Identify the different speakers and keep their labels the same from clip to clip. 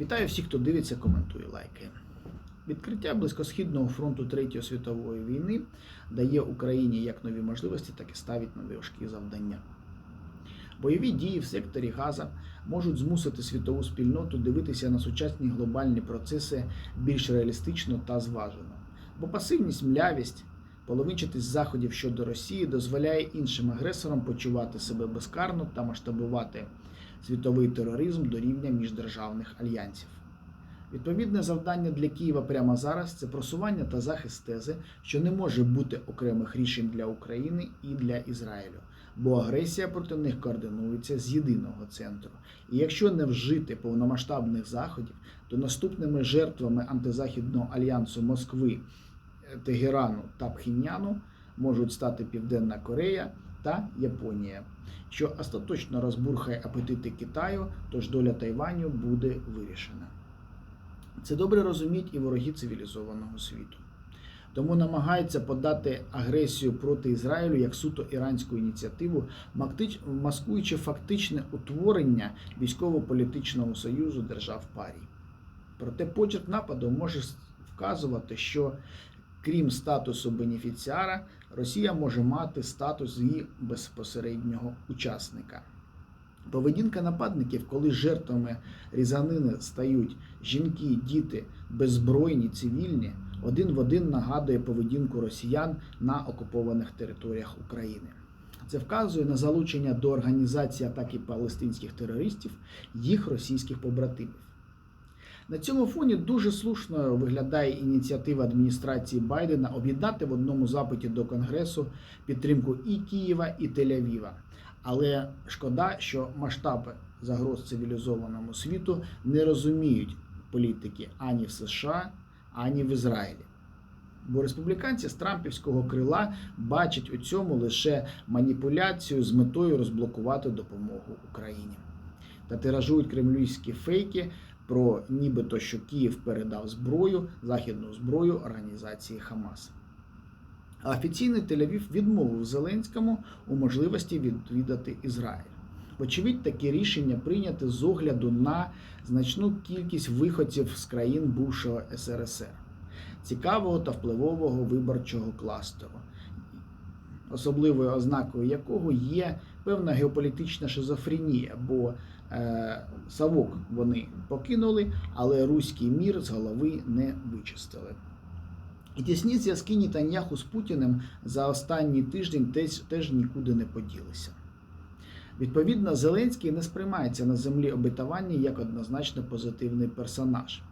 Speaker 1: Вітаю всіх, хто дивиться, коментує, лайкає. Відкриття близькосхідного фронту Третьої світової війни дає Україні як нові можливості, так і ставить нові важкі завдання. Бойові дії в секторі Газа можуть змусити світову спільноту дивитися на сучасні глобальні процеси більш реалістично та зважено. Бо пасивність, млявість, половинчатість заходів щодо Росії дозволяє іншим агресорам почувати себе безкарно та масштабувати світовий тероризм до рівня міждержавних альянсів. Відповідне завдання для Києва прямо зараз це просування та захист тези, що не може бути окремих рішень для України і для Ізраїлю, бо агресія проти них координується з єдиного центру. І якщо не вжити повномасштабних заходів, то наступними жертвами антизахідного альянсу Москви, Тегерану та Пхіньяну можуть стати Південна Корея та Японія, що остаточно розбурхає апетити Китаю, тож доля Тайваню буде вирішена. Це добре розуміють і вороги цивілізованого світу. Тому намагаються подати агресію проти Ізраїлю як суто іранську ініціативу, маскуючи фактичне утворення військово-політичного союзу держав парій. Проте почерк нападу може вказувати, що крім статусу бенефіціара, Росія може мати статус її безпосереднього учасника. Поведінка нападників, коли жертвами різанини стають жінки, діти, беззбройні, цивільні, один в один нагадує поведінку росіян на окупованих територіях України. Це вказує на залучення до організації атаки палестинських терористів їх російських побратимів. На цьому фоні дуже слушно виглядає ініціатива адміністрації Байдена об'єднати в одному запиті до Конгресу підтримку і Києва, і Тель-Авіва. Але шкода, що масштаби загроз цивілізованому світу не розуміють політики ані в США, ані в Ізраїлі. Бо республіканці з Трампівського крила бачать у цьому лише маніпуляцію з метою розблокувати допомогу Україні та тиражують кремлівські фейки про нібито що Київ передав зброю, західну зброю організації Хамас. А офіційний Тель-Авів відмовив Зеленському у можливості відвідати Ізраїль. Вочевидь, таке рішення прийняте з огляду на значну кількість виходців з країн бувшого СРСР, цікавого та впливового виборчого кластеру, особливою ознакою якого є певна геополітична шизофренія, бо е, Савок вони покинули, але руський мір з голови не вичистили. І тісні зв'язки Нітаньяху з Путіним за останній тиждень теж, теж нікуди не поділися. Відповідно, Зеленський не сприймається на землі обетування як однозначно позитивний персонаж.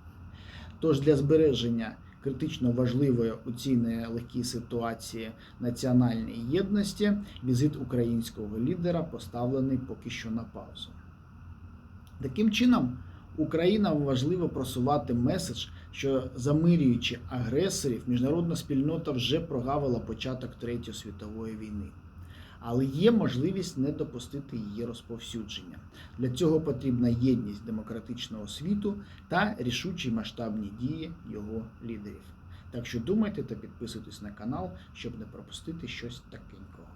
Speaker 1: Тож для збереження критично важливої у цій нелегкій ситуації національної єдності візит українського лідера поставлений поки що на паузу. Таким чином, Україна важливо просувати меседж, що замирюючи агресорів, міжнародна спільнота вже прогавила початок Третьої світової війни. Але є можливість не допустити її розповсюдження. Для цього потрібна єдність демократичного світу та рішучі масштабні дії його лідерів. Так що думайте та підписуйтесь на канал, щоб не пропустити щось такенького.